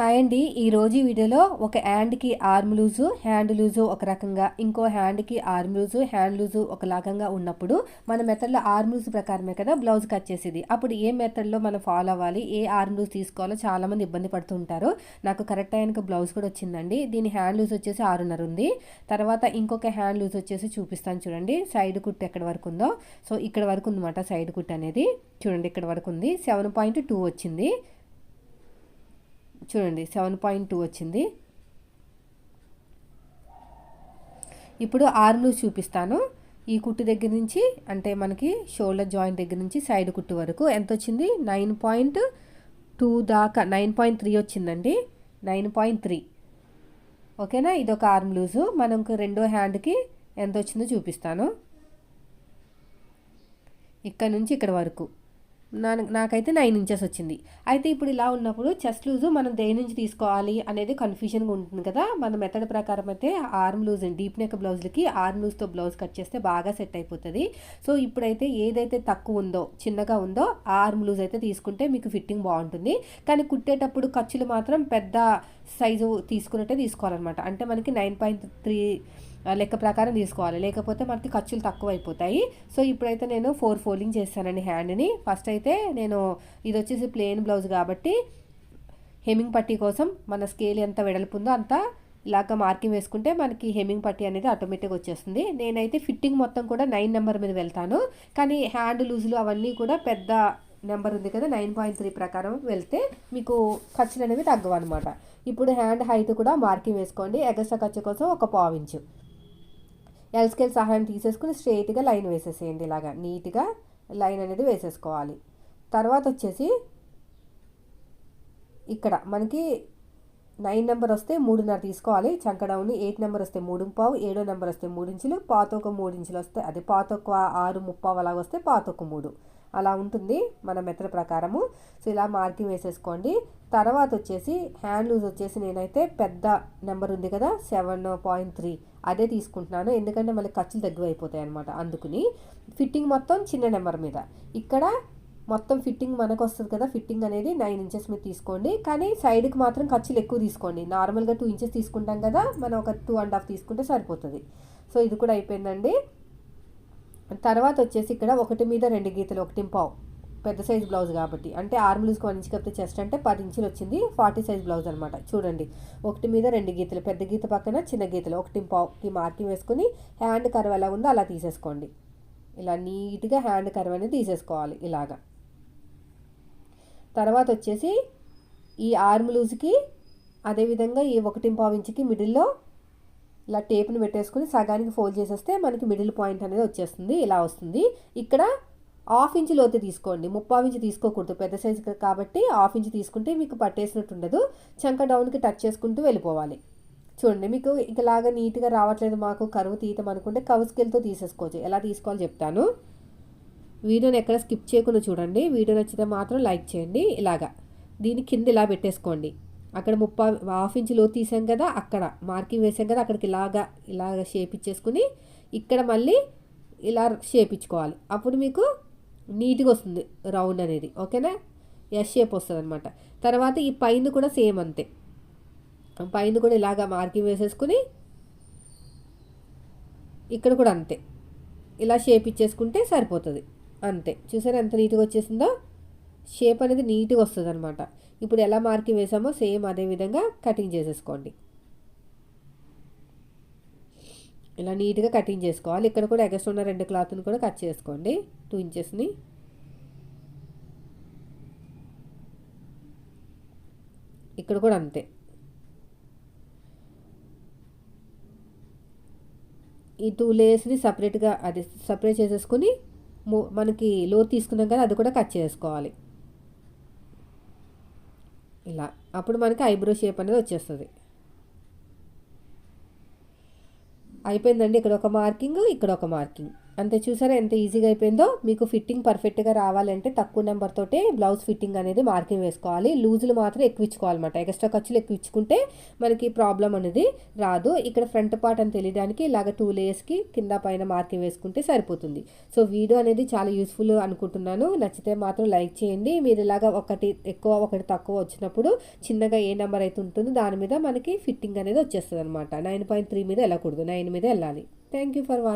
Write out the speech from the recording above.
Hi అండి. ఈరోజు ఈ వీడియోలో ఒక హ్యాండ్కి ఆర్మ్ లూజు హ్యాండ్ లూజు ఒక రకంగా ఇంకో హ్యాండ్కి ఆర్మ్ లూజు హ్యాండ్ లూజు ఒక రకంగా ఉన్నప్పుడు మన మెథడ్లో ఆర్మ్ లూజ్ ప్రకారమే కదా బ్లౌజ్ కట్ చేసేది. అప్పుడు ఏ మెథడ్లో మనం ఫాలో అవ్వాలి ఏ ఆర్మ్ లూజ్ తీసుకోవాలో చాలామంది ఇబ్బంది పడుతుంటారు నాకు కరెక్ట్ అయిన బ్లౌజ్ కూడా వచ్చిందండి. దీని హ్యాండ్ లూజ్ వచ్చేసి ఆరున్నర ఉంది. తర్వాత ఇంకొక హ్యాండ్ లూజ్ వచ్చేసి చూపిస్తాను చూడండి. సైడ్ కుట్టు ఎక్కడ వరకు ఉందో. సో ఇక్కడ వరకు ఉందన్నమాట సైడ్ కుట్ అనేది. చూడండి ఇక్కడ వరకు ఉంది. సెవెన్ పాయింట్ టూ వచ్చింది. చూడండి సెవెన్ పాయింట్ టూ వచ్చింది. ఇప్పుడు ఆర్మ్లు చూపిస్తాను. ఈ కుట్టు దగ్గర నుంచి అంటే మనకి షోల్డర్ జాయింట్ దగ్గర నుంచి సైడ్ కుట్టు వరకు ఎంత వచ్చింది? నైన్ పాయింట్ టూ దాకా నైన్ పాయింట్ త్రీ వచ్చిందండి. నైన్ పాయింట్ త్రీ ఓకేనా? ఇదొక ఆర్మ్ లూజు మనకు రెండో హ్యాండ్కి ఎంత వచ్చిందో చూపిస్తాను. ఇక్కడ నుంచి ఇక్కడ వరకు. నా నాకైతే నైన్ ఇంచెస్ వచ్చింది. అయితే ఇప్పుడు ఇలా ఉన్నప్పుడు చెస్ట్ లూజు మనం దేని నుంచి తీసుకోవాలి అనేది కన్ఫ్యూజన్గా ఉంటుంది కదా. మన మెథడ్ ప్రకారం అయితే ఆర్మ్ లూజ్ డీప్ నెక్ బ్లౌజ్లకి ఆర్మ్ లూజ్తో బ్లౌజ్ కట్ చేస్తే బాగా సెట్ అయిపోతుంది. సో ఇప్పుడైతే ఏదైతే తక్కువ ఉందో చిన్నగా ఉందో ఆర్మ్ లూజ్ అయితే తీసుకుంటే మీకు ఫిట్టింగ్ బాగుంటుంది. కానీ కుట్టేటప్పుడు ఖర్చులు మాత్రం పెద్ద సైజు తీసుకున్నట్టే తీసుకోవాలన్నమాట. అంటే మనకి నైన్ పాయింట్ త్రీ లెక్క ప్రకారం తీసుకోవాలి. లేకపోతే మనకి ఖర్చులు తక్కువ అయిపోతాయి సో ఇప్పుడైతే నేను ఫోర్ ఫోల్డింగ్ చేస్తానండి హ్యాండ్ని. ఫస్ట్ అయితే నేను ఇది వచ్చేసి ప్లెయిన్ బ్లౌజ్ కాబట్టి హెమింగ్ పట్టీ కోసం మన స్కేల్ ఎంత వెడల్పు ఉందో అంత ఇలాగ మార్కింగ్ వేసుకుంటే మనకి హెమింగ్ పట్టీ అనేది ఆటోమేటిక్గా వచ్చేస్తుంది. నేనైతే ఫిట్టింగ్ మొత్తం కూడా నైన్ నెంబర్ మీద వెళ్తాను. కానీ హ్యాండ్ లూజులు అవన్నీ కూడా పెద్ద నెంబర్ ఉంది కదా నైన్ పాయింట్ త్రీ ప్రకారం వెళ్తే మీకు ఖర్చులు అనేవి తగ్గవన్నమాట. ఇప్పుడు హ్యాండ్ హైట్ కూడా మార్కింగ్ వేసుకోండి. ఎగస్ట్రా ఖర్చు కోసం ఒక పావించు ఎల్ స్కేల్ సహాయం తీసేసుకుని స్ట్రైట్గా లైన్ వేసేసేయండి ఇలాగా. నీట్గా లైన్ అనేది వేసేసుకోవాలి. తర్వాత వచ్చేసి ఇక్కడ మనకి నైన్ నెంబర్ వస్తే మూడున్నర తీసుకోవాలి. చంకడౌని ఎయిట్ నెంబర్ వస్తే మూడు పావు ఏడో నెంబర్ వస్తే మూడు ఇంచులు పాత ఒక మూడు ఇంచులు వస్తే అదే పాత ఒక ఆరు ముప్పావు అలాగ వస్తే పాత ఒక మూడు. అలా ఉంటుంది మన మెథడ్ ప్రకారము. సో ఇలా మార్కింగ్ వేసేసుకోండి. తర్వాత వచ్చేసి హ్యాండ్ లూజ్ వచ్చేసి నేనైతే పెద్ద నెంబర్ ఉంది కదా సెవెన్ పాయింట్ త్రీ. అదే తీసుకుంటున్నాను. ఎందుకంటే మళ్ళీ ఖర్చులు తగ్గిపోతాయి అనమాట అందుకుని. ఫిట్టింగ్ మొత్తం చిన్న నెంబర్ మీద. ఇక్కడ మొత్తం ఫిట్టింగ్ మనకు వస్తుంది కదా ఫిట్టింగ్ అనేది నైన్ ఇంచెస్ మీద తీసుకోండి. కానీ సైడ్కి మాత్రం ఖర్చులు ఎక్కువ తీసుకోండి. నార్మల్గా టూ ఇంచెస్ తీసుకుంటాం కదా మనం ఒక టూ అండ్ హాఫ్ తీసుకుంటే సరిపోతుంది. సో ఇది కూడా అయిపోయిందండి. తర్వాత వచ్చేసి ఇక్కడ ఒకటి మీద రెండు గీతలు ఒకటి పావు. పెద్ద సైజ్ బ్లౌజ్ కాబట్టి. అంటే ఆర్మ్ లూజ్కి వన్ ఇంచ్ కప్పితే చెస్ట్ అంటే పది ఇంచులు వచ్చింది. ఫార్టీ సైజ్ బ్లౌజ్ అనమాట చూడండి. ఒకటి మీద రెండు గీతలు. పెద్ద గీత పక్కన చిన్న గీతలు. ఒకటి పావుకి మార్కింగ్ వేసుకుని హ్యాండ్ కర్వ్ ఎలా ఉందో అలా తీసేసుకోండి. ఇలా నీట్గా హ్యాండ్ కర్వ్ అనేది తీసేసుకోవాలి ఇలాగా. తర్వాత వచ్చేసి ఈ ఆర్మ్ లూజ్కి అదేవిధంగా ఈ ఒకటి పావు ఇంచుకి మిడిల్లో ఇలా టేప్ని పెట్టేసుకుని సగానికి ఫోల్డ్ చేసేస్తే మనకి మిడిల్ పాయింట్ అనేది వచ్చేస్తుంది. ఇలా వస్తుంది. ఇక్కడ హాఫ్ ఇంచ్ లోతు తీసుకోండి. ముప్పావు ఇంచ్ తీసుకోకూడదు. పెద్ద సైజు కాబట్టి హాఫ్ ఇంచ్ తీసుకుంటే మీకు పట్టేసినట్టు ఉండదు. చంక డౌన్కి టచ్ చేసుకుంటూ వెళ్ళిపోవాలి. చూడండి మీకు ఇలాగా నీట్గా రావట్లేదు మాకు. కరువు తీయటం అనుకుంటే కవు స్కేల్తో తీసేసుకోవచ్చు. ఎలా తీసుకోవాలో చెప్తాను. వీడియోని ఎక్కడ స్కిప్ చేయకుండా చూడండి. వీడియో నచ్చితే మాత్రం లైక్ చేయండి. ఇలాగా. దీని కింద ఇలా పెట్టేసుకోండి. అక్కడ ముప్పై హాఫ్ ఇంచ్లో తీసాం కదా అక్కడ మార్కింగ్ వేసాం కదా అక్కడికి ఇలాగా ఇలాగ షేప్ ఇచ్చేసుకుని ఇక్కడ మళ్ళీ ఇలా షేప్ ఇచ్చుకోవాలి. అప్పుడు మీకు నీట్గా వస్తుంది రౌండ్ అనేది ఓకేనా? ఎస్ షేప్ వస్తుంది అనమాట తర్వాత ఈ పైన కూడా సేమ్ అంతే. పైన కూడా ఇలాగా మార్కింగ్ వేసేసుకుని ఇక్కడ కూడా అంతే. ఇలా షేప్ ఇచ్చేసుకుంటే సరిపోతుంది. అంతే. చూసారా ఎంత నీట్గా వచ్చేసిందో? షేప్ అనేది నీట్గా వస్తుంది అనమాట ఇప్పుడు ఎలా మార్కింగ్ వేసామో సేమ్ అదే విధంగా కటింగ్ చేసేసుకోండి. ఇలా నీట్గా కటింగ్ చేసుకోవాలి. ఇక్కడ కూడా ఎగస్ట్ ఉన్న రెండు క్లాత్ని కూడా కట్ చేసుకోండి. టూ ఇంచెస్ని. ఇక్కడ కూడా అంతే. ఈ టూ లేయర్స్ని సపరేట్గా అది సపరేట్ చేసేసుకుని మనకి లో తీసుకున్నాం కదా అది కూడా కట్ చేసుకోవాలి. ఇలా. అప్పుడు మనకి ఐబ్రో షేప్ అనేది వచ్చేస్తుంది. అయిపోయిందండి. ఇక్కడ ఒక మార్కింగ్ ఇక్కడ ఒక మార్కింగ్. అంతే చూసారా ఎంత ఈజీగా అయిపోయిందో? మీకు ఫిట్టింగ్ పర్ఫెక్ట్గా రావాలంటే తక్కువ నెంబర్తోటే బ్లౌజ్ ఫిట్టింగ్ అనేది మార్కింగ్ వేసుకోవాలి. లూజులు మాత్రం ఎక్కువ ఇచ్చుకోవాలన్నమాట. ఎక్స్ట్రా ఖర్చులు ఎక్కువ ఇచ్చుకుంటే మనకి ప్రాబ్లం అనేది రాదు. ఇక్కడ ఫ్రంట్ పార్ట్ అని తెలియడానికి ఇలాగ టూ లేయర్స్కి కింద పైన మార్కింగ్ వేసుకుంటే సరిపోతుంది. సో వీడియో అనేది చాలా యూస్ఫుల్ అనుకుంటున్నాను. నచ్చితే మాత్రం లైక్ చేయండి. మీరు ఇలాగ ఒకటి ఎక్కువ ఒకటి తక్కువ వచ్చినప్పుడు చిన్నగా ఏ నెంబర్ అయితే ఉంటుందో దాని మీద మనకి ఫిట్టింగ్ అనేది వచ్చేస్తుంది అనమాట నైన్ పాయింట్ త్రీ మీద వెళ్ళకూడదు. నైన్ మీద వెళ్ళాలి. Thank you for watching